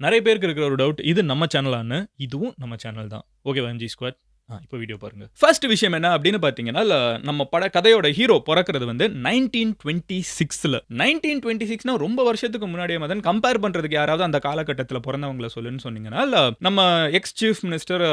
நிறைய பேருக்கு இருக்கிற ஒரு டவுட் இது நம்ம சேனலான்னு இதுவும் நம்ம சேனல் தான். ஓகே எம்ஜி ஸ்குவாட் இப்போ வீடியோ பாருங்க. ஃபர்ஸ்ட் விஷயம் என்ன அப்படின்னு பார்த்தீங்கன்னா நம்ம பட கதையோட ஹீரோ பிறக்கிறது வந்து நைன்டீன் டுவெண்ட்டி சிக்ஸில் நைன்டீன் டுவெண்ட்டி சிக்ஸ்னா ரொம்ப வருஷத்துக்கு முன்னாடியே மதன் கம்பேர் பண்ணுறதுக்கு யாராவது அந்த காலகட்டத்தில் பிறந்தவங்கள சொல்லுன்னு சொன்னீங்கன்னா நம்ம எக்ஸ் சீஃப் மினிஸ்டர்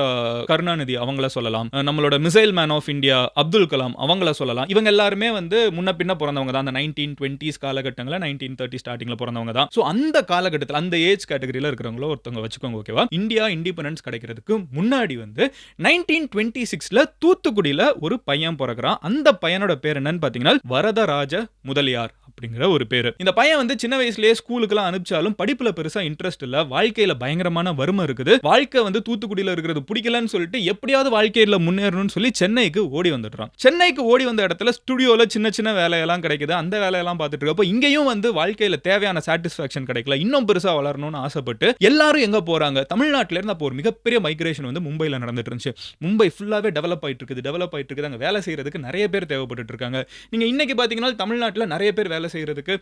கருணாநிதி அவங்கள சொல்லலாம். நம்மளோட missile man of India Abdul Kalam அவங்கள சொல்லலாம். இவங்க எல்லாருமே வந்து முன்ன பின்ன பிறந்தவங்க தான். அந்த நைன்டீன் டுவெண்ட்டிஸ் காலகட்டங்களில் நைன்டீன் தேர்ட்டி ஸ்டார்டிங்கில் பிறந்தவங்க தான். ஸோ அந்த காலகட்டத்தில் அந்த ஏஜ் கேட்டகரியில் இருக்கிறவங்கள ஒருத்தவங்க வச்சுக்கோங்க ஓகேவா இந்தியா இண்டிபெண்டன்ஸ் கிடைக்கிறதுக்கு முன்னாடி வந்து நைன்டீன் டுவெண்ட்டி சிக்ஸ்ல தூத்துக்குடியில ஒரு பையன் பிறகுறான் அந்த பையனோட பேர் என்னன்னு பாத்தீங்கன்னா வரதராஜ முதலியார் அப்படிங்கிற ஒரு பேர். இந்த பையன் வந்து சின்ன வயசுலயே ஸ்கூலுக்குலாம் அனுப்பிச்சாலும் படிப்புல பெருசா இன்ட்ரெஸ்ட் இல்ல வாழ்க்கையில பயங்கரமான வறுமை இருக்குது. வாழ்க்கை வந்து தூத்துக்குடியில இருக்கிறது பிடிக்கலன்னு சொல்லிட்டு எப்படியாவது வாழ்க்கையில முன்னேறணும்னு சொல்லி சென்னைக்கு ஓடி வந்துடுறான். சென்னைக்கு ஓடி வந்த இடத்துல ஸ்டுடியோல சின்ன சின்ன வேலையெல்லாம் கிடைக்குது. அந்த வேலையெல்லாம் பார்த்துட்டு இருக்கப்போ இங்கேயும் வந்து வாழ்க்கையில தேவையான சாட்டிஸ்ஃபேக்ஷன் கிடைக்கல. இன்னும் பெருசா வளரணும்னு ஆசைப்பட்டு எல்லாரும் எங்க போறாங்க? தமிழ்நாட்டில இருந்து அப்போ ஒரு மிகப்பெரிய மைக்ரேஷன் வந்து மும்பையில் நடந்துட்டு இருந்துச்சு. மும்பை ஃபுல்லாகவே டெவலப் ஆயிட்டு இருக்குது டெவலப் ஆகிட்டு இருக்குது அங்கே வேலை செய்யறதுக்கு நிறைய பேர் தேவைப்பட்டு இருக்காங்க நீங்கள் இன்றைக்கி பார்த்தீங்கன்னா தமிழ்நாட்டில் நிறைய பேர் வேலை செய்கிறதுக்கு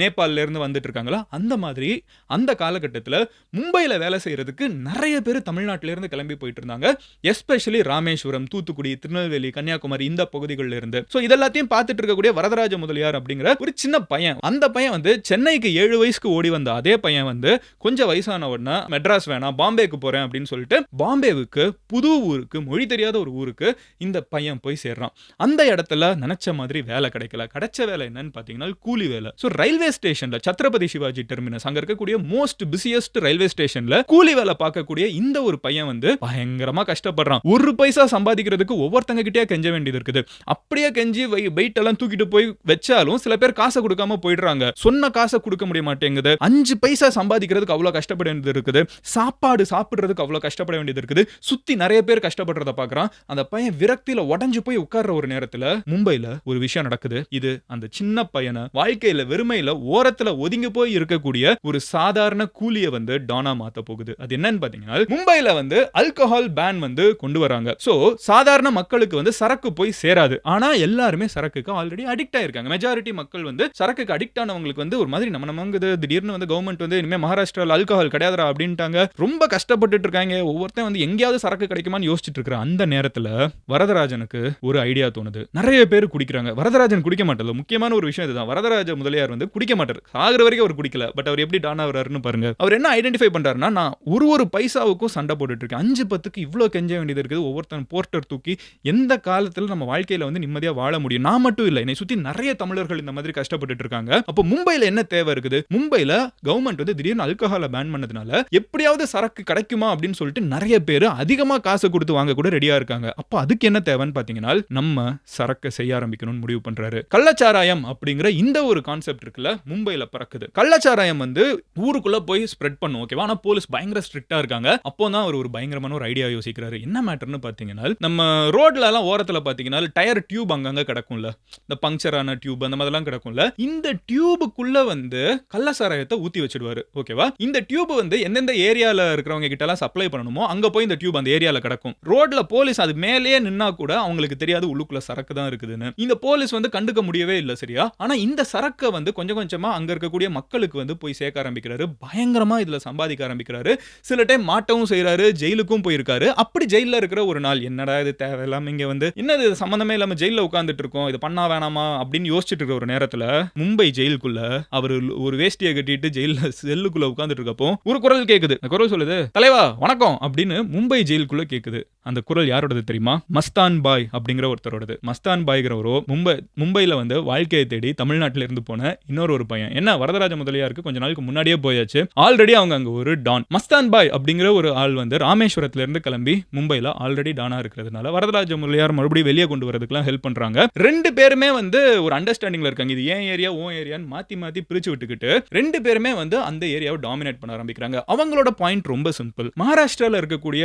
நேபாளிலேருந்து வந்துட்டு இருக்காங்களா அந்த மாதிரி அந்த காலகட்டத்தில் மும்பையில் வேலை செய்கிறதுக்கு நிறைய பேர் தமிழ்நாட்டிலேருந்து கிளம்பி போயிட்டு இருந்தாங்க எஸ்பெஷலி ராமேஸ்வரம் தூத்துக்குடி திருநெல்வேலி கன்னியாகுமரி இந்த பகுதிகளில் இருந்து. ஸோ இதெல்லாத்தையும் பார்த்துட்டு இருக்கக்கூடிய வரதராஜ முதலியார் அப்படிங்கிற ஒரு சின்ன பையன். அந்த பையன் வந்து சென்னைக்கு ஏழு வயசுக்கு ஓடி வந்த அதே பையன் வந்து கொஞ்சம் வயசான உடனே மெட்ராஸ் வேணாம் பாம்பேக்கு போகிறேன் அப்படின்னு சொல்லிட்டு பாம்பேவுக்கு புது ஊருக்கு மொழி தெரியாத ஒரு ஊருக்கு இந்த பையன் போய் சேர்றான். அந்த இடத்துல நினைச்ச மாதிரி வேலை கிடைக்கல. கிடைச்ச வேலை என்னன்னு பார்த்தீங்கன்னா கூலி வேலை. ஸோ ரயில்வே ஸ்டேஷன்ல சத்ரபதி சிவாஜி டெர்மினஸ் அங்க இருக்கக்கூடிய மோஸ்ட் பிஸியஸ்ட் ரயில்வே ஸ்டேஷன்ல கூலி வேலை பார்க்கக்கூடிய இந்த ஒரு பையன் வந்து பயங்கரமா கஷ்டப்படுறான். ஒரு பைசா சம்பாதிக்கிறதுக்கு ஒவ்வொருத்தங்க கிட்டே கெஞ்ச வேண்டியது இருக்குது. அப்படியே கெஞ்சி வெயிட் எல்லாம் தூக்கிட்டு போய் வச்சாலும் சில பேர் காசை கொடுக்காம போயிடுறாங்க. சொன்ன காசை கொடுக்க முடிய மாட்டேங்குது. அஞ்சு பைசா சம்பாதிக்கிறதுக்கு அவ்வளவு கஷ்டப்பட வேண்டியது இருக்குது. சாப்பாடு சாப்பிடுறதுக்கு அவ்வளவு கஷ்டப்பட வேண்டியது இருக்குது. சுத்தி நிறைய பேர் கஷ்டப்படுறத பாக்குறான் அந்த பையன் விரக்தியில உடஞ்சு போய் உட்கார்ற ஒரு நேரத்துல மும்பைல ஒரு விஷயம் நடக்குது. இது அந்த சின்ன பையனை வாழ்க்கையில வெறுமையில ஓரத்துல ஒதுங்கி போய் இருக்கக்கூடிய ஒரு சாதாரண கூலிய வந்து டானா மாத்த போகுது. அது என்னன்னு பாத்தீங்கன்னா மும்பைல வந்து அல்கஹால் பேன் வந்து கொண்டு வராங்க. சோ சாதாரண மக்களுக்கு வந்து சரக்கு போய் சேராது. ஆனா எல்லாருமே சரக்குக்கு ஆல்ரெடி அடிக்ட் ஆயிருக்காங்க. மெஜாரிட்டி மக்கள் வந்து சரக்குக்கு அடிக்ட் ஆனவங்களுக்கு வந்து ஒரு மாதிரி நம்ம நமங்குது திடீர்னு வந்து கவர்மெண்ட் வந்து இனிமே மகாராஷ்டிரால அல்கஹால் கிடையாதுரா அப்படின்ட்டாங்க. ரொம்ப கஷ்டப்பட்டுட்டு இருக்காங்க. ஒவ்வொருத்தன் வந்து எங்கேயாவது சரக்கு கிடைக்குமான்னு யோசிச்சுட்டு இருக்கிறான். அந்த நேரத்துல வரதராஜனுக்கு ஒரு ஐடியா தோணுது. நிறைய பேர் குடிக்கிறாங்க. வரதராஜன் குடிக்க மாட்டல முக்கியமான ஒரு விஷயம் இதுதான். வரதராஜ முதலியார் வந்து குடிக்க மாட்டார். ஆகிற வரைக்கும் அவர் குடிக்கல. பட் அவர் எப்படி டான் ஆகிறாருன்னு பாருங்க. அவர் என்ன ஐடென்டிஃபை பண்றாருன்னா நான் ஒரு ஒரு பைசாவுக்கும் சண்டை போட்டுட்டு இருக்கேன் அஞ்சு பத்துக்கு இவ்வளோ கெஞ்ச வேண்டியது இருக்குது. ஒவ்வொருத்தன் போர்ட்டர் தூக்கி எந்த காலத்துல நம்ம வாழ்க்கையில வந்து நிம்மதியா வாழ முடியும்? நான் மட்டும் இல்லை. என்னை சுத்தி நிறைய தமிழர்கள் இந்த மாதிரி கஷ்டப்பட்டுட்டு இருக்காங்க அப்போ மும்பையில் என்ன தேவை இருக்குது? மும்பையில் கவர்மெண்ட் வந்து திடீர்னு அல்கஹாலை பேன் பண்ணதுனால எப்படியாவது சரக்கு கிடைக்குமா அப்படின்னு சொல்லிட்டு நிறைய பேர் அதிகமா காசு கொடுத்து வாங்க கூட ரெடியா இருக்காங்க. அப்போ அதுக்கு என்ன தேவைன்னு பாத்தீங்கன்னா நம்ம சரக்கை செய்ய ஆரம்பிக்கணும்னு முடிவு பண்றாரு. கள்ளச்சாராயம் அப்படிங்கிற இந்த ஒரு கான்செப்ட் இருக்குல்ல மும்பையில் பறக்குது. கள்ளச்சாராயம் வந்து ஊருக்குள்ள போய் ஸ்ப்ரெட் பண்ணும் ஓகேவா ஆனா போலீஸ் பயங்கர ஸ்ட்ரிக்டா இருக்காங்க. அப்போ தான் அவர் ஒரு பயங்கரமான ஒரு ஐடியா யோசிக்கிறாரு. என்ன மேட்டர்னு பாத்தீங்கன்னா நம்ம ரோட்ல எல்லாம் ஓரத்துல பாத்தீங்கன்னா டயர் டியூப் அங்கங்க கிடக்கும்ல. இந்த பங்க்சரான டியூப் அந்த மாதிரிலாம் கிடக்கும்ல. இந்த டியூபுக்குள்ள வந்து கள்ளச்சாராயத்தை ஊத்தி வச்சிடுவாரு ஓகேவா இந்த டியூப் வந்து எந்தெந்த ஏரியால இருக்கிறவங்க கிட்ட எல்லாம் சப்ளை பண்ணணுமோ அங்க போய் இந்த டியூப் அந்த ஏரியால கிடக்கும். ரோட்ல போலீஸ் அது மேலேயே நின்னா கூட அவங்களுக்கு தெரியாது உள்ளுக்குள்ள சரக்கு தான் இருக்குதுன்னு. இந்த போலீஸ் வந்து கண்டுக்க முடியவே இல்லை சரியா? ஆனா இந்த சரக்கை வந்து கொஞ்சம் கொஞ்சமா அங்க இருக்கக்கூடிய மக்களுக்கு வந்து போய் சேர்க்க ஆரம்பிக்கிறாரு. பயங்கரமா இதுல சம்பாதிக்க ஆரம்பிக்கிறாரு. சில டைம் மாட்டவும் செய்யறாரு ஜெயிலுக்கும் போயிருக்காரு. அப்படி ஜெயில இருக்கிற ஒரு நாள் என்னடா இது தேவையில்லாம இங்க வந்து என்னது இது இல்லாம ஜெயில்ல உட்காந்துட்டு இருக்கோம் இது பண்ணா வேணாமா? அப்படின்னு யோசிச்சுட்டு இருக்கிற ஒரு நேரத்துல மும்பை ஜெயிலுக்குள்ள அவர் ஒரு வேஷ்டியை கட்டிட்டு ஜெயில்ல செல்லுக்குள்ள உட்கார்ந்துட்டு இருக்கப்போ ஒரு குரல் கேக்குது. குரல் சொல்லுது தலைவா வணக்கம் அப்படின்னு மும்பை ஜெயிலுக்குள்ள கேக்குது. அந்த குரல் யாரோடது தெரியுமா? மஸ்தான் பாய் அப்படிங்கிற ஒருத்தரோடது. மஸ்தான் பாய்கிறவரோ மும்பை மும்பையில் வந்து வாழ்க்கையை தேடி தமிழ்நாட்டில் இருந்து போன இன்னொரு ஒரு பையன். என்ன வரதராஜ முதலியாருக்கு கொஞ்ச நாளுக்கு முன்னாடியே போயாச்சு. ஆல்ரெடி அவங்க அங்கே ஒரு டான். மஸ்தான் பாய் அப்படிங்கிற ஒரு ஆள் வந்து ராமேஸ்வரத்திலிருந்து கிளம்பி மும்பையில் ஆல்ரெடி டானாக இருக்கிறதுனால வரதராஜ முதலியார் மறுபடியும் வெளியே கொண்டு வரதுக்குலாம் ஹெல்ப் பண்ணுறாங்க ரெண்டு பேருமே வந்து ஒரு அண்டர்ஸ்டாண்டிங்ல இருக்காங்க. இது ஏன் ஏரியா ஓ ஏரியான்னு மாற்றி மாற்றி பிரிச்சு விட்டுக்கிட்டு ரெண்டு பேருமே வந்து அந்த ஏரியாவை டாமினேட் பண்ண ஆரம்பிக்கிறாங்க. அவங்களோட பாயிண்ட் ரொம்ப சிம்பிள் மகாராஷ்டிரால இருக்கக்கூடிய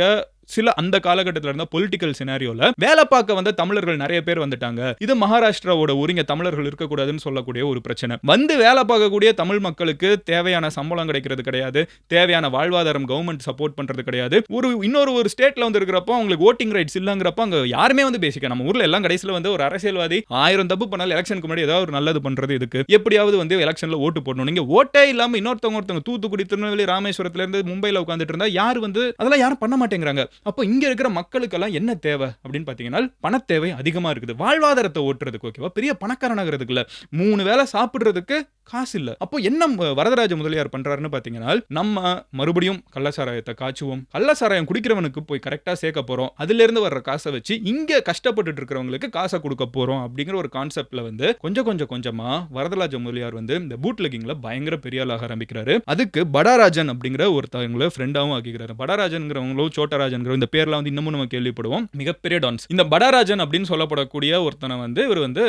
சில அந்த காலகட்டத்தில் இருந்த பொலிட்டிக்கல் சினாரியோல வேலை பார்க்க வந்த தமிழர்கள் நிறைய பேர் வந்துட்டாங்க. இது மகாராஷ்டிராவோட ஒருங்க தமிழர்கள் இருக்கக்கூடாதுன்னு சொல்லக்கூடிய ஒரு பிரச்சனை. வந்து வேலை பார்க்கக்கூடிய தமிழ் மக்களுக்கு தேவையான சம்பளம் கிடைக்கிறது கிடையாது. தேவையான வாழ்வாதாரம் கவர்மெண்ட் சப்போர்ட் பண்றது கிடையாது. ஒரு இன்னொரு ஒரு ஸ்டேட்ல வந்து இருக்கிறப்போ அவங்களுக்கு ஓட்டிங் ரைட்ஸ் இல்லங்கிறப்ப அங்க யாருமே வந்து பேசிக்க நம்ம ஊர்ல எல்லாம் கடைசியில் வந்து ஒரு அரசியல்வாதி ஆயிரம் தப்பு பண்ணாலும் எலெக்ஷனுக்கு முன்னாடி ஏதாவது ஒரு நல்லது பண்றது இதுக்கு எப்படியாவது வந்து எலெக்ஷன்ல ஓட்டு போடணும். நீங்க ஓட்டே இல்லாம இன்னொருத்தவங்க ஒருத்தவங்க தூத்துக்குடி திருநெல்வேலி ராமேஸ்வரத்துல இருந்து மும்பைல உட்காந்துட்டு இருந்தா யார் வந்து அதெல்லாம் யாரும் பண்ண மாட்டேங்கிறாங்க. அப்போ இங்க இருக்கிற மக்களுக்கெல்லாம் என்ன தேவை அப்படின்னு பார்த்தீங்கன்னா பணத்தேவை அதிகமா இருக்குது. வாழ்வாதாரத்தை ஓட்டுறதுக்கு ஓகேவா பெரிய பணக்காரனாகிறதுக்கு இல்ல மூணு வேளை சாப்பிடுறதுக்கு காசு இல்ல. அப்போ என்ன வரதராஜ முதலியார் பண்றாருன்னு பாத்தீங்கன்னா நம்ம மறுபடியும் கள்ளசாராயத்தை காய்ச்சுவோம். கள்ளசாராயம் குடிக்கிறவனுக்கு போய் கரெக்டா சேர்க்க போறோம். அதுல இருந்து வர்ற காசை வச்சு இங்க கஷ்டப்பட்டுட்டு இருக்கிறவங்களுக்கு காசை கொடுக்க போறோம் அப்படிங்கிற ஒரு கான்செப்ட்ல வந்து கொஞ்சம் கொஞ்சம் கொஞ்சமா வரதராஜ முதலியார் வந்து இந்த பூட் லெக்கிங்ல பயங்கர பெரிய ஆளாக ஆரம்பிக்கிறாரு. அதுக்கு படாராஜன் அப்படிங்கிற ஒருத்தவங்களை ஃப்ரெண்டாவும் ஆக்கிக்கிறாரு. படாராஜன்ங்கிறவங்களும் சோட்டராஜன்கிற இந்த பேர்லாம் வந்து இன்னமும் நம்ம கேள்விப்படுவோம். மிகப்பெரிய டான்ஸ் இந்த படாராஜன் அப்படின்னு சொல்லப்படக்கூடிய ஒருத்தனை வந்து இவர் வந்து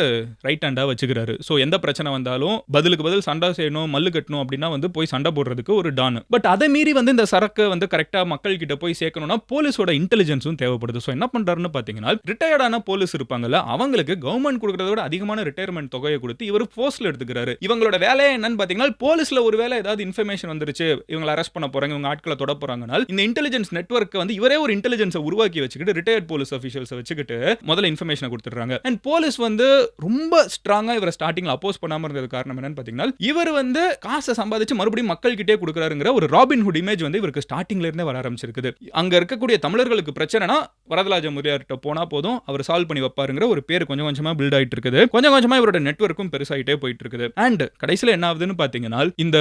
ரைட் ஹேண்டா வச்சுக்கிறாரு. ஸோ எந்த பிரச்சனை வந்தாலும் பதிலுக்கு பதில் சண்டை செய்யணும் மல்லு கட்டணும் அப்படின்னா வந்து போய் சண்டை போடுறதுக்கு ஒரு டான். பட் அதை மீறி வந்து இந்த சரக்கு வந்து கரெக்டா மக்கள் கிட்ட போய் சேர்க்கணும்னா போலீஸோட இன்டெலிஜென்ஸும் தேவைப்படுது. ஸோ என்ன பண்றாருன்னு பாத்தீங்கன்னா ரிட்டையர்டான போலீஸ் இருப்பாங்கல்ல அவங்களுக்கு கவர்மெண்ட் கொடுக்கறத விட அதிகமான ரிட்டையர்மெண்ட் தொகையை கொடுத்து இவர் போஸ்ட்ல எடுத்துக்கிறாரு. இவங்களோட வேலையை என்னன்னு பாத்தீங்கன்னா போலீஸ்ல ஒரு வேலை ஏதாவது இன்ஃபர்மேஷன் வந்துருச்சு இவங்களை அரெஸ்ட் பண்ண போறாங்க இவங்க ஆட்களை தொட போறாங்கன்னா இந்த இன்டெலிஜென்ஸ் நெட்ஒர்க்கை வந்து இவரே ஒரு இன்டெலிஜென்ஸை உருவாக்கி வச்சுக்கிட்டு ரிட்டையர்ட் போலீஸ் ஆஃபீஷியல்ஸ் வச்சுக்கிட்டு முதல்ல இன்ஃபர்மேஷனை கொடுத்துட்றாங்க. அண்ட் போலீஸ் வந்து ரொம்ப ஸ்ட்ராங்காக இவரை ஸ்டார்டிங்கில் அப்போஸ் பண்ணாமல் இருந்தது காரணம் என்னன்னு பாத்தீங்கன்னா இவர் வந்து காசை சம்பாதிச்சு மறுபடியும் மக்கள் கிட்டே கொடுக்குறாருங்கிற ஒரு ராபின் ஹுட் இமேஜ் வந்து இவருக்கு ஸ்டார்டிங்ல இருந்தே வர ஆரம்பிச்சிருக்குது. அங்க இருக்கக்கூடிய தமிழர்களுக்கு பிரச்சனைனா வரதராஜ முதலியார்கிட்ட போனா போதும் அவர் சால்வ் பண்ணி வைப்பாருங்கிற ஒரு பேர் கொஞ்சம் கொஞ்சமா பில்ட் ஆயிட்டு இருக்குது கொஞ்சம் கொஞ்சமா இவரோட நெட்வொர்க்கும் பெருசாயிட்டே போயிட்டு இருக்குது அண்ட் கடைசியில் என்ன ஆகுதுன்னு பாத்தீங்கன்னா இந்த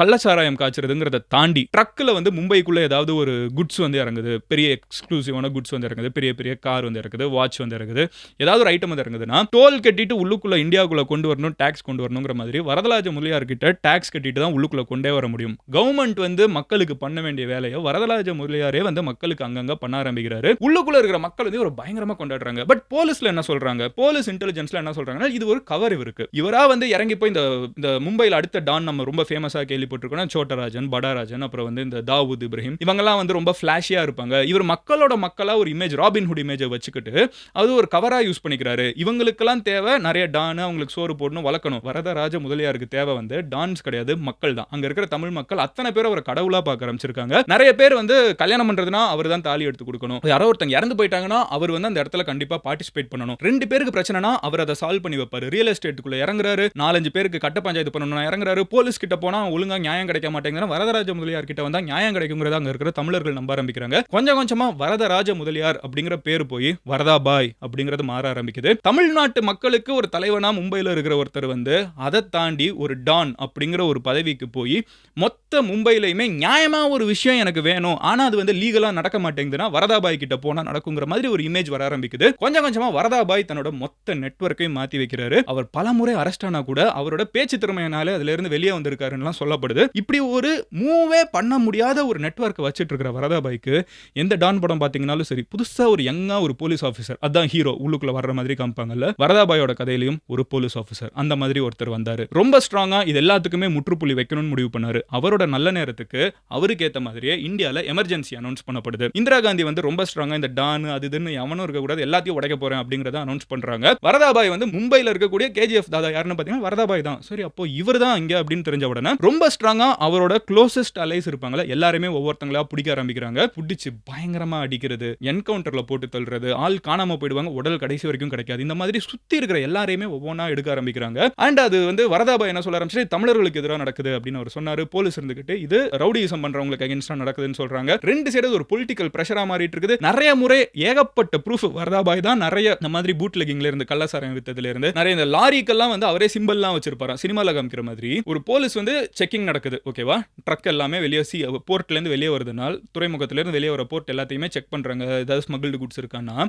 கள்ளச்சாராயம் காய்ச்சறதுங்கிறத தாண்டி ட்ரக்ல வந்து மும்பைக்குள்ள ஏதாவது ஒரு குட்ஸ் வந்து இறங்குது. பெரிய எக்ஸ்க்ளூசிவான குட்ஸ் வந்து இறங்குது. பெரிய பெரிய கார் வந்து இறக்குது வாட்ச் வந்து இறக்குது ஏதாவது ஒரு ஐட்டம் வந்து இறங்குதுன்னா டோல் கட்டிட்டு உள்ளுக்குள்ள இந்தியாவுக்குள்ள கொண்டு வரணும் டேக்ஸ் கொண்டு வரணுங்கிற மாதிரி வரதராஜ முதலியார்கிட்ட டேக்ஸ் டாக்ஸ் கட்டிட்டு தான் உள்ளுக்குள்ள கொண்டே வர முடியும். கவர்மெண்ட் வந்து மக்களுக்கு பண்ண வேண்டிய வேலையை வரதராஜ முதலியாரே வந்து மக்களுக்கு அங்கங்க பண்ண ஆரம்பிக்கிறாரு. உள்ளுக்குள்ள இருக்கிற மக்கள் வந்து ஒரு பயங்கரமா கொண்டாடுறாங்க. பட் போலீஸ்ல என்ன சொல்றாங்க? போலீஸ் இன்டெலிஜென்ஸ்ல என்ன சொல்றாங்கன்னா இது ஒரு கவர் இவருக்கு. இவரா வந்து இறங்கி போய் இந்த இந்த மும்பையில் அடுத்த டான் நம்ம ரொம்ப ஃபேமஸா கேள்விப்பட்டிருக்கோம் சோட்டராஜன் படாராஜன் அப்புறம் வந்து இந்த தாவூத் இப்ராஹிம். இவங்கெல்லாம் வந்து ரொம்ப ஃபிளாஷியா இருப்பாங்க. இவர் மக்களோட மக்களா ஒரு இமேஜ் ராபின் ஹுட் இமேஜை வச்சுக்கிட்டு அது ஒரு கவரா யூஸ் பண்ணிக்கிறாரு. இவங்களுக்கெல்லாம் தேவை நிறைய டான் அவங்களுக்கு சோறு போடணும் வளர்க்கணும். வரதராஜ முதலியாருக்கு தேவை வந்து டான்ஸ் கிடையாது மக்கள் தான். அங்க இருக்கிற தமிழ் மக்கள் அத்தனை பேர் அவரை கடவுளா பார்க்க ஆரம்பிச்சிருக்காங்க. நிறைய பேர் வந்து கல்யாணம் பண்றதுனா அவர் தான் தாலி எடுத்து கொடுக்கணும். யாரோ ஒருத்தங்க இறந்து போயிட்டாங்கன்னா அவர் வந்து அந்த இடத்துல கண்டிப்பா பார்ட்டிசிபேட் பண்ணணும். ரெண்டு பேருக்கு பிரச்சனைனா அவர் அதை சால்வ் பண்ணி வைப்பாரு. ரியல் எஸ்டேட்டுக்குள்ள இறங்குறாரு நாலஞ்சு பேருக்கு கட்ட பஞ்சாயத்து பண்ணணும் இறங்குறாரு. போலீஸ் கிட்ட போனா ஒழுங்கா நியாயம் கிடைக்க மாட்டேங்கிற வரதராஜ முதலியார் கிட்ட வந்தா நியாயம் கிடைக்குங்கிறத அங்க இருக்கிற தமிழர்கள் நம்ப ஆரம்பிக்கிறாங்க. கொஞ்சம் கொஞ்சமா வரதராஜ முதலியார் அப்படிங்கிற பேர் போய் வரதா பாய் அப்படிங்கிறது மாற ஆரம்பிக்குது. தமிழ்நாட்டு மக்களுக்கு ஒரு தலைவனா மும்பையில் இருக்கிற ஒருத்தர் வந்து அதை தாண்டி ஒரு டான் அப்படிங்கிற ஒரு பதவிக்கு போய் மொத்த மும்பையிலையுமே நியாயமாக ஒரு விஷயம் எனக்கு வேணும். ஆனால் அது வந்து லீகலாக நடக்க மாட்டேங்குதுன்னா வரதாபாய் கிட்ட போனால் நடக்குங்கிற மாதிரி ஒரு இமேஜ் வர ஆரம்பிக்குது. கொஞ்சம் கொஞ்சமாக வரதாபாய் தன்னோட மொத்த நெட்ஒர்க்கையும் மாற்றி வைக்கிறாரு. அவர் பல முறை அரெஸ்ட் ஆனா கூட அவரோட பேச்சு திறமையினால அதுலேருந்து வெளியே வந்திருக்காருன்னு சொல்லப்படுது. இப்படி ஒரு மூவே பண்ண முடியாத ஒரு நெட்ஒர்க் வச்சுட்டு இருக்கிற வரதாபாய்க்கு எந்த டான் படம் பாத்தீங்கன்னாலும் சரி புதுசாக ஒரு யங்காக ஒரு போலீஸ் ஆஃபீஸர் அதான் ஹீரோ உள்ளுக்குள்ள வர்ற மாதிரி காமிப்பாங்கல்ல வரதாபாயோட கதையிலையும் ஒரு போலீஸ் ஆஃபீஸர் அந்த மாதிரி ஒருத்தர் வந்தார். ரொம்ப ஸ்ட்ராங்கா இது எல்லாத்துக்குமே முற்றுப்புள்ளி வைக்கணும்னு முடிவு பண்ணாரு. அவரோட நல்ல நேரத்துக்கு அவருக்கு ஏத்த மாதிரியே இந்தியால எமர்ஜென்சி அனௌன்ஸ் பண்ணப்படுது. இந்திரா காந்தி வந்து ரொம்ப ஸ்ட்ராங்காக இந்த டான் அது இதுன்னு எவனும் இருக்கக்கூடாது எல்லாத்தையும் உடைக்க போகிறேன் அப்படிங்கறத அனௌன்ஸ் பண்றாங்க. வரதாபாய் வந்து மும்பையில் இருக்கக்கூடிய கேஜிஎஃப் தாதா யாருன்னு பார்த்தீங்கன்னா வரதாபாய் தான். சரி அப்போ இவர் தான் இங்கே அப்படின்னு தெரிஞ்ச உடனே ரொம்ப ஸ்ட்ராங்கா அவரோட க்ளோசஸ்ட் அலைஸ் இருப்பாங்கல்ல எல்லாருமே ஒவ்வொருத்தங்களா பிடிக்க ஆரம்பிக்கிறாங்க. பிடிச்சி பயங்கரமா அடிக்கிறது என்கவுண்டரில் போட்டு தள்ளுறது ஆள் காணாம போயிடுவாங்க உடல் கடைசி வரைக்கும் கிடைக்காது. இந்த மாதிரி சுத்தி இருக்கிற எல்லாரையுமே ஒவ்வொன்றா எடுக்க ஆரம்பிக்கிறாங்க. அண்ட் அது வந்து வரதாபாய் என்ன சொல்ல ஆரம்பிச்சு தமிழர்களுக்கு எதிராக நடக்குது அப்படின்னு அவர் சொன்னாரு. போலீஸ் இருந்துகிட்டு இது ரவுடிசம் பண்றவங்களுக்கு அகேன்ஸ்டா நடக்குதுன்னு சொல்றாங்க. ரெண்டு சைடு ஒரு பொலிட்டிக்கல் பிரஷரா மாறிட்டு இருக்குது. நிறைய முறை ஏகப்பட்ட ப்ரூஃப் வரதாபாய் தான் நிறைய இந்த மாதிரி பூட் லெக்கிங்ல இருந்து கள்ளசாரம் வித்ததுல இருந்து நிறைய இந்த லாரிக்கெல்லாம் வந்து அவரே சிம்பிள்லாம் வச்சிருப்பாரு சினிமால காமிக்கிற மாதிரி ஒரு போலீஸ் வந்து செக்கிங் நடக்குது ஓகேவா ட்ரக் எல்லாமே வெளியே சி போர்ட்ல இருந்து வெளியே வருதுனால் துறைமுகத்துல இருந்து வெளியே வர போர்ட் எல்லாத்தையுமே செக் பண்றாங்க. ஏதாவது ஸ்மகிள்டு குட்ஸ் இருக்கான்னா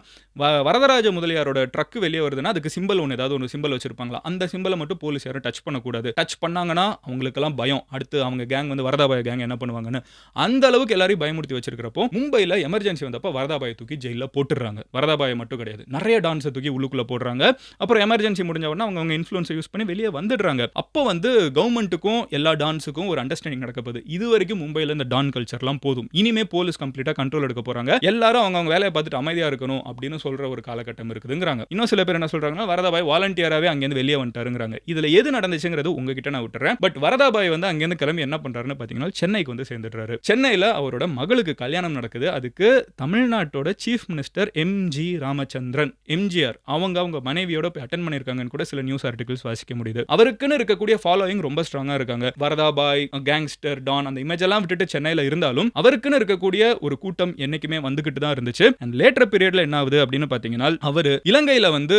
வரதராஜ முதலியாரோட ட்ரக் வெளியே வருதுன்னா அதுக்கு சிம்பிள் ஒன்று ஏதாவது ஒரு சிம்பிள் வச்சிருப்பாங்களா? அந்த சிம்பிளை மட்டும் போலீஸ் யாரும் டச் பண்ண பண்ணக்கூடாது டச் பண்ணாங்கன்னா அவங்களுக்கெல்லாம் பயம். அடுத்து அவங்க கேங் வந்து வரதாபாய கேங் என்ன பண்ணுவாங்கன்னு அந்த அளவுக்கு எல்லாரையும் பயமுறுத்தி வச்சிருக்கிறப்போ மும்பையில் எமர்ஜென்சி வந்தப்போ வரதாபாயை தூக்கி ஜெயிலில் போட்டுடுறாங்க. வரதாபாயை மட்டும் கிடையாது. நிறைய டான்ஸை தூக்கி உள்ளுக்குள்ள போடுறாங்க. அப்புறம் எமர்ஜென்சி முடிஞ்ச உடனே அவங்க அவங்க இன்ஃப்ளூன்ஸை யூஸ் பண்ணி வெளியே வந்துடுறாங்க. அப்போ வந்து கவர்மெண்ட்டுக்கும் எல்லா டான்ஸுக்கும் ஒரு அண்டர்ஸ்டாண்டிங் நடக்கப்போகுது இது வரைக்கும் மும்பையில் இந்த டான் கல்ச்சர்லாம் போதும். இனிமே போலீஸ் கம்ப்ளீட்டாக கண்ட்ரோல் எடுக்க போகிறாங்க எல்லாரும் அவங்க அவங்க வேலையை பார்த்துட்டு அமைதியாக இருக்கணும் அப்படின்னு சொல்கிற ஒரு காலகட்டம் இருக்குதுங்கிறாங்க. இன்னும் சில பேர் என்ன சொல்கிறாங்கன்னா வரதாபாய் வாலண்டியராகவே அங்கேருந்து வெளியே வந்துட்டாருங்கிறாங்க. இதில் எது நடந்துச்சுங்க நடந்துச்சுங்கிறது உங்ககிட்ட நான் விட்டுறேன். பட் வரதாபாய் வந்து அங்கேருந்து கிளம்பி என்ன பண்றாருன்னு பார்த்தீங்கன்னா சென்னைக்கு வந்து சேர்ந்துடுறாரு. சென்னையில் அவரோட மகளுக்கு கல்யாணம் நடக்குது. அதுக்கு தமிழ்நாட்டோட chief minister MG Ramachandran MGR அவங்க அவங்க மனைவியோட போய் அட்டன் பண்ணியிருக்காங்கன்னு கூட சில நியூஸ் ஆர்டிகல்ஸ் வாசிக்க முடியுது. அவருக்குன்னு இருக்கக்கூடிய ஃபாலோயிங் ரொம்ப ஸ்ட்ராங்கா இருக்காங்க. வரதாபாய் கேங்ஸ்டர் டான் அந்த இமேஜ் எல்லாம் விட்டுட்டு சென்னையில இருந்தாலும் அவருக்குன்னு இருக்கக்கூடிய ஒரு கூட்டம் என்னைக்குமே வந்துகிட்டு தான் இருந்துச்சு. அண்ட் லேட்டர் பீரியட்ல என்ன ஆகுது அப்படின்னு பாத்தீங்கன்னா அவர் இலங்கையில வந்து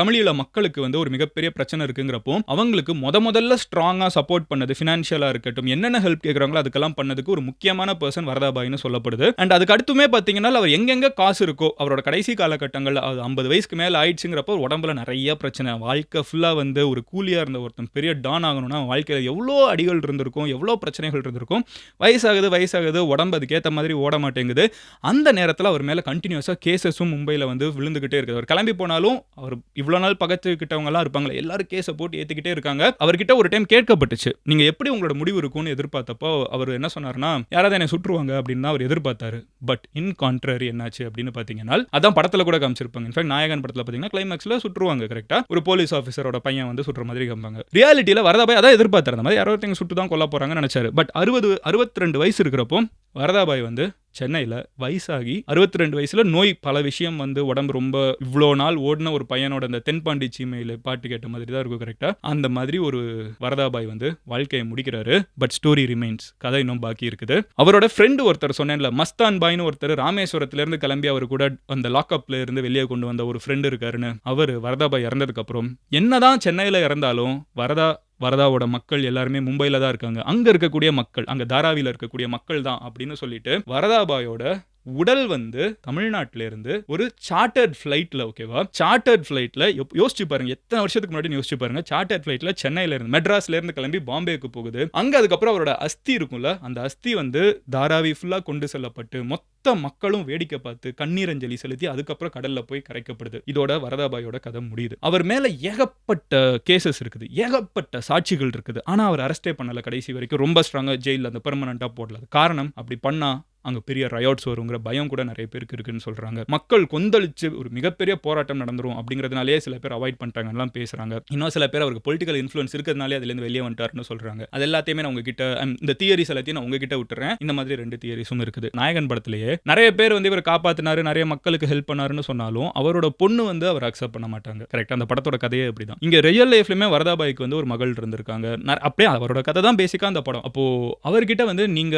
தமிழீழ மக்களுக்கு வந்து ஒரு மிகப்பெரிய பிரச்சனை இருக்குங்கிறப்போ அவங்களுக்கு முத முதல்ல ஸ்ட்ராங்காக சப்போர்ட் பண்ணது ஃபினான்ஷியலாக இருக்கட்டும் என்னென்ன ஹெல்ப் கேட்குறாங்களோ அதுக்கெல்லாம் பண்ணதுக்கு ஒரு முக்கியமான பர்சன் வரதாபாய்னு சொல்லப்படுது. அண்ட் அதுக்கு அடுத்துமே பார்த்தீங்கன்னா அவர் எங்கெங்க காசு இருக்கோ அவரோட கடைசி காலகட்டங்கள் அது ஐம்பது வயசுக்கு மேலே ஆயிடுச்சுங்கிறப்போ உடம்புல நிறைய பிரச்சனை வாழ்க்கை ஃபுல்லாக வந்து ஒரு கூலியாக இருந்த ஒருத்தன் பெரிய டான் ஆகணும்னா வாழ்க்கையில் எவ்வளோ அடிகள் இருந்திருக்கும் எவ்வளோ பிரச்சனைகள் இருந்திருக்கும் வயசாகுது வயசாகுது உடம்பு அதுக்கேற்ற மாதிரி ஓட மாட்டேங்குது. அந்த நேரத்தில் அவர் மேலே கண்டினியூஸாக கேசஸும் மும்பையில் வந்து விழுந்துகிட்டே இருக்குது. அவர் கிளம்பி போனாலும் அவர் இவ்வளோ நாள் பக்கத்துக்கிட்டவங்கலாம் இருப்பாங்களே எல்லாரும் கேஸை போட்டு ஏற்றிக்கிட்டே இருக்காங்க. அவர்கிட்ட ஒரு டைம் கேட்கப்பட்டுச்சு. நீங்கள் எப்படி உங்களோட முடிவு இருக்கும்னு எதிர்பார்த்தப்போ அவர் என்ன சொன்னார்னா யாராவது என்னை சுற்றுவாங்க அப்படின்னு தான் அவர் எதிர்பார்த்தாரு. பட் இன் கான்ட்ரரி என்னாச்சு அப்படின்னு பார்த்தீங்கன்னா அதான் படத்தில் கூட காமிச்சிருப்பாங்க. இன்ஃபேக்ட் நாயகன் படத்தில் பார்த்தீங்கன்னா கிளைமேக்ஸில் சுற்றுவாங்க கரெக்டாக ஒரு போலீஸ் ஆஃபீஸரோட பையன் வந்து சுற்றுற மாதிரி காமிப்பாங்க. ரியாலிட்டியில் வரதாபாய் அதான் எதிர்பார்த்தாரு. அந்த மாதிரி யாரோ ஒருத்தங்க சுட்டு தான் கொல்ல போகிறாங்கன்னு நினச்சாரு. பட் அறுபது அறுபத்தி ரெண்டு வயசு இருக்கிறப்போ வரதாபாய் வந்து சென்னையில் வயசாகி அறுபத்தி ரெண்டு வயசில் நோய் பல விஷயம் வந்து உடம்பு ரொம்ப இவ்வளோ நாள் ஓடின ஒரு பையனோட அந்த தென்பாண்டி சீமையில் பாட்டு கேட்ட மாதிரி தான் இருக்கும் கரெக்டாக அந்த மாதிரி ஒரு வரதாபாய் வந்து வாழ்க்கையை முடிக்கிறாரு. பட் ஸ்டோரி ரிமைன்ஸ் கதை இன்னும் பாக்கி இருக்குது. அவரோட ஃப்ரெண்டு ஒருத்தர் சொன்னேன்ல மஸ்தான் பாய்னு ஒருத்தர் ராமேஸ்வரத்துலேருந்து கிளம்பி அவர் கூட அந்த லாக்அப்ல இருந்து வெளியே கொண்டு வந்த ஒரு ஃப்ரெண்டு இருக்காருன்னு. அவர் வரதாபாய் இறந்ததுக்கப்புறம் என்னதான் சென்னையில் இறந்தாலும் வரதா வரதாவோட மக்கள் எல்லாருமே மும்பையில் தான் இருக்காங்க. அங்கே இருக்கக்கூடிய மக்கள் அங்கே தாராவியில் இருக்கக்கூடிய மக்கள் தான் அப்படின்னு சொல்லிட்டு வரதாபாயோட உடல் வந்து தமிழ்நாட்டில இருந்து ஒரு சார்ட்டர்ட் ஃப்ளைட்டில் ஓகேவா சார்ட்டர்ட் ஃப்ளைட்ல யோசிச்சு பாருங்க. எத்தனை வருஷத்துக்கு முன்னாடி யோசிச்சு பாருங்க. சார்ட்டர்ட் ஃப்ளைட்டில் சென்னையில இருந்து மெட்ராஸ்ல இருந்து கிளம்பி பாம்பேக்கு போகுது. அங்க அதுக்கப்புறம் அவரோட அஸ்தி இருக்கும்ல அந்த அஸ்தி வந்து தாராவி ஃபுல்லா கொண்டு செல்லப்பட்டு மொத்த மக்களும் வேடிக்கை பார்த்து கண்ணீரஞ்சலி செலுத்தி அதுக்கப்புறம் கடல்ல போய் கரைக்கப்படுது. இதோட வரதாபாயோட கதை முடியுது. அவர் மேல ஏகப்பட்ட கேசஸ் இருக்குது. ஏகப்பட்ட சாட்சிகள் இருக்குது. ஆனா அவர் அரெஸ்டே பண்ணல கடைசி வரைக்கும். ரொம்ப ஸ்ட்ராங்கா ஜெயில அந்த பெர்மனண்டா போடல. காரணம் அப்படி பண்ணா அங்கே பெரிய ரயாட்ஸ் வருங்கிற பயம் கூட நிறைய பேருக்கு இருக்குன்னு சொல்கிறாங்க மக்கள் கொந்தளிச்சு ஒரு மிகப்பெரிய போராட்டம் நடந்துரும் அப்படிங்கிறதுனாலே சில பேர் அவாய்ட் பண்ணிட்டாங்கலாம் பேசுகிறாங்க இன்னும் சில பேர் அவருக்கு பொலிட்டிக்கல் இன்ஃப்ளூயன்ஸ் இருக்கிறதுனாலே அதுலேருந்து வெளியே வந்துட்டாருன்னு சொல்கிறாங்க அது எல்லாத்தையுமே நான் உங்ககிட்ட இந்த தியரிஸ் எல்லாத்தையும் நான் உங்ககிட்ட விட்டுறேன். இந்த மாதிரி ரெண்டு தியரிஸும் இருக்குது. நாயகன் படத்திலேயே நிறைய பேர் வந்து இவர் காப்பாத்தினாரு நிறைய மக்களுக்கு ஹெல்ப் பண்ணாருன்னு சொன்னாலும் அவரோட பொண்ணு வந்து அவர் அக்செப்ட் பண்ண மாட்டாங்க. கரெக்டாக அந்த படத்தோட கதையே அப்படிதான் இங்கே ரியல் லைஃப்லையுமே வரதாபாய்க்கு வந்து ஒரு மகள் இருந்திருக்காங்க. அப்படியே அவரோட கதை தான் பேசிக்கா அந்த படம். அப்போ அவர்கிட்ட வந்து நீங்க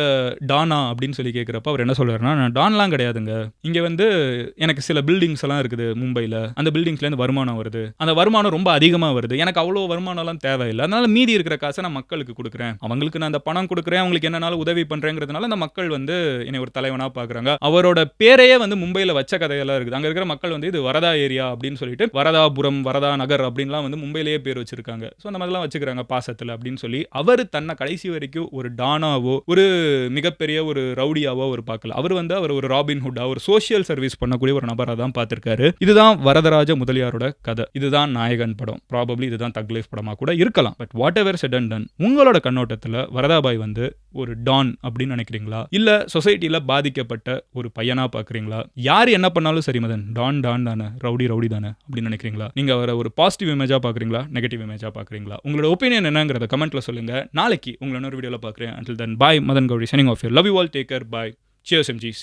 டானா அப்படின்னு சொல்லி கேட்குறப்ப அவர் என்ன சொல்றாருன்னா நான் டான்லாம் கிடையாதுங்க. இங்க வந்து எனக்கு சில பில்டிங்ஸ் எல்லாம் இருக்குது மும்பையில் அந்த பில்டிங்ஸ்ல இருந்து வருமானம் வருது. அந்த வருமானம் ரொம்ப அதிகமா வருது. எனக்கு அவ்வளோ வருமானம்லாம் தேவையில்லை. அதனால மீதி இருக்கிற காசை நான் மக்களுக்கு கொடுக்குறேன். அவங்களுக்கு நான் அந்த பணம் கொடுக்குறேன். அவங்களுக்கு என்னனால உதவி பண்றேங்கிறதுனால அந்த மக்கள் வந்து என்னை ஒரு தலைவனா பாக்குறாங்க அவரோட பேரையே வந்து மும்பையில் வச்ச கதையெல்லாம் இருக்குது. அங்க இருக்கிற மக்கள் வந்து இது வரதா ஏரியா அப்படின்னு சொல்லிட்டு வரதாபுரம் வரதா நகர் அப்படின்லாம் வந்து மும்பையிலேயே பேர் வச்சிருக்காங்க. ஸோ அந்த மாதிரிலாம் வச்சுக்கிறாங்க பாசத்தில் அப்படின்னு சொல்லி. அவர் தன்னை கடைசி வரைக்கும் ஒரு டானாவோ ஒரு மிகப்பெரிய ஒரு ரவுடியாவோ அவர் பார்க்கல. அவர் வந்து அவர் ஒரு ராபின் ஹுட்டா ஒரு சோஷியல் சர்வீஸ் பண்ணக்கூடிய ஒரு நபராக தான் பார்த்துருக்காரு. இதுதான் வரதராஜ முதலியாரோட கதை. இதுதான் நாயகன் படம். ப்ராபப்ளி இதுதான் தக் லைஃப் படமாக கூட இருக்கலாம். But whatever said and done உங்களோட கண்ணோட்டத்தில் வரதாபாய் வந்து ஒரு டான் அப்படின்னு நினைக்கிறீங்களா? இல்ல சொசைட்டில பாதிக்கப்பட்ட ஒரு பையனா பாக்குறீங்களா? யார் என்ன பண்ணாலும் சரி மதன். டான் டான் தானே. ரவுடி ரவுடி தானே அப்படின்னு நினைக்கிறீங்களா? நீங்க அவரை ஒரு பாசிட்டிவ் இமேஜா பாக்குறீங்களா? நெகட்டிவ் இமேஜா பாக்குறீங்களா? உங்களோட ஒப்பீனியன் என்னங்கிறத கமெண்ட்ல சொல்லுங்க. நாளைக்கு உங்களை இன்னொரு வீடியோல பாக்குறேன். Until then bye Madhan Gowri signing off your love you all take care bye cheers MGs